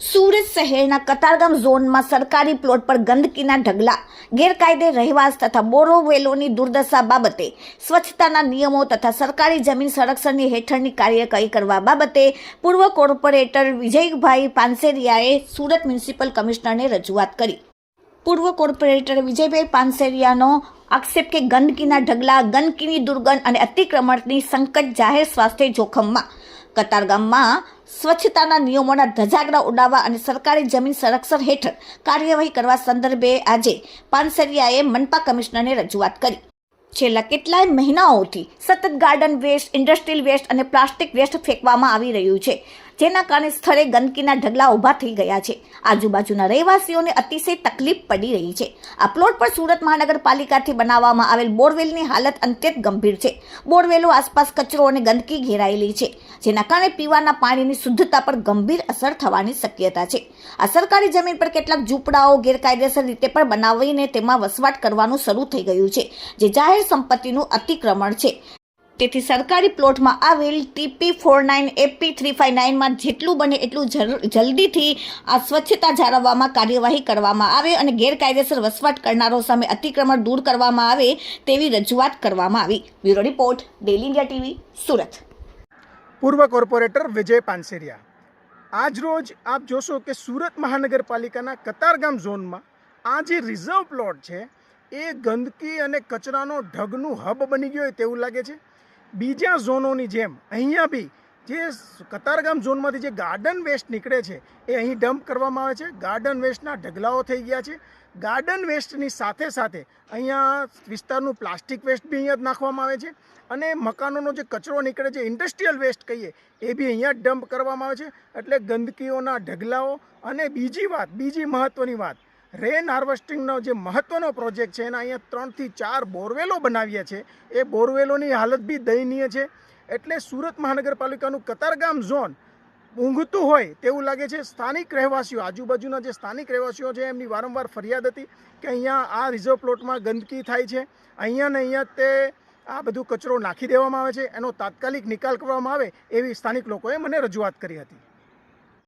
સુરત શહેરના કતારગામ ઝોનમાં સરકારી પ્લોટ પર ગંદકીના ઢગલા, ગેરકાયદે રહેવાસ તથા બોરોવેલોની દુર્દશા બાબતે સ્વચ્છતાના નિયમો તથા સરકારી જમીન સંરક્ષણની હેઠળની કાર્યવાહી કરવા બાબતે પૂર્વ કોર્પોરેટર વિજયભાઈ પાનસેરિયાએ સુરત મ્યુનિસિપલ કમિશનરને રજૂઆત કરી. પૂર્વ કોર્પોરેટર વિજયભાઈ પાનસેરિયાનો આક્ષેપ કે ગંદકીના ઢગલા, ગંદકીની દુર્ગંધ અને અતિક્રમણની સંકટ જાહેર સ્વાસ્થ્ય જોખમમાં કતારગામમાં સ્વચ્છતાના નિયમોના ધજાગરા ઉડાવવા અને સરકારી જમીન સંરક્ષણ હેઠળ કાર્યવાહી કરવા સંદર્ભે આજે પાનસરિયાએ મનપા કમિશનરને રજૂઆત કરી. છેલ્લા કેટલાય મહિનાઓથી સતત ગાર્ડન વેસ્ટ, ઇન્ડસ્ટ્રીયલ વેસ્ટ અને પ્લાસ્ટિક વેસ્ટ ફેંકવામાં આવી રહ્યું છે. જેના કારણે સ્થળે ગંદકીના ઢગલા ઊભા થઈ ગયા છે. આજુબાજુના રહેવાસીઓને અતિશય તકલીફ પડી રહી છે. આ પ્લોટ પર સુરત મહાનગરપાલિકાથી બનાવવામાં આવેલ બોરવેલની હાલત અત્યંત ગંભીર છે. બોરવેલો આસપાસ કચરો અને ગંદકી ઘેરાયેલી છે, જેના કારણે પીવાના પાણીની શુદ્ધતા પર ગંભીર અસર થવાની શક્યતા છે. આ સરકારી જમીન પર કેટલાક ઝૂંપડાઓ ગેરકાયદેસર રીતે પણ બનાવીને તેમાં વસવાટ કરવાનું શરૂ થઈ ગયું છે, જે જાહેર સંપત્તિનું અતિક્રમણ છે. તેથી સરકારી પ્લોટમાં આવેલ TP four nine, AP three five નાઇનમાં જેટલું બને એટલું જલ- જલ્દીથી આ સ્વચ્છતા જાળવવામાં કાર્યવાહી કરવામાં આવે અને ગેરકાયદેસર વસવાટ કરનારો સામે અતિક્રમણ દૂર કરવામાં આવે તેવી રજૂઆત કરવામાં આવી. Bureau report daily India TV, Surat. પૂર્વ કોર્પોરેટર વિજય પાનસેરિયા, આજરોજ આપ જોશો કે સુરત મહાનગરપાલિકાના કતારગામ ઝોનમાં આ જે રિઝર્વ પ્લોટ છે, એ ગંદકી અને કચરાનો ઢગનું હબ બની ગયો હોય તેવું લાગે છે. બીજા ઝોનોની જેમ અહીંયા બી જે કતારગામ ઝોનમાંથી જે ગાર્ડન વેસ્ટ નીકળે છે, એ અહીં ડમ્પ કરવામાં આવે છે. ગાર્ડન વેસ્ટના ઢગલાઓ થઈ ગયા છે. ગાર્ડન વેસ્ટની સાથે સાથે અહીંયા વિસ્તારનું પ્લાસ્ટિક વેસ્ટ બી અહીંયા નાખવામાં આવે છે અને મકાનોનો જે કચરો નીકળે છે, ઇન્ડસ્ટ્રીયલ વેસ્ટ કહીએ, એ બી અહીંયા ડમ્પ કરવામાં આવે છે. એટલે ગંદકીઓના ઢગલાઓ અને બીજી વાત, બીજી મહત્ત્વની વાત રેન હાર્વેસ્ટિંગનો જે મહત્ત્વનો પ્રોજેક્ટ છે, એના અહીંયા ત્રણથી ચાર બોરવેલો બનાવ્યા છે. એ બોરવેલોની હાલત બી દયનીય છે. એટલે સુરત મહાનગરપાલિકાનું કતારગામ ઝોન ઊંઘતું હોય તેવું લાગે છે. સ્થાનિક રહેવાસીઓ, આજુબાજુના જે સ્થાનિક રહેવાસીઓ છે, એમની વારંવાર ફરિયાદ હતી કે અહીંયા આ રિઝર્વ પ્લોટમાં ગંદકી થાય છે. અહીંયા ને અહીંયા તે આ બધું કચરો નાખી દેવામાં આવે છે. એનો તાત્કાલિક નિકાલ કરવામાં આવે એવી સ્થાનિક લોકોએ મને રજૂઆત કરી હતી.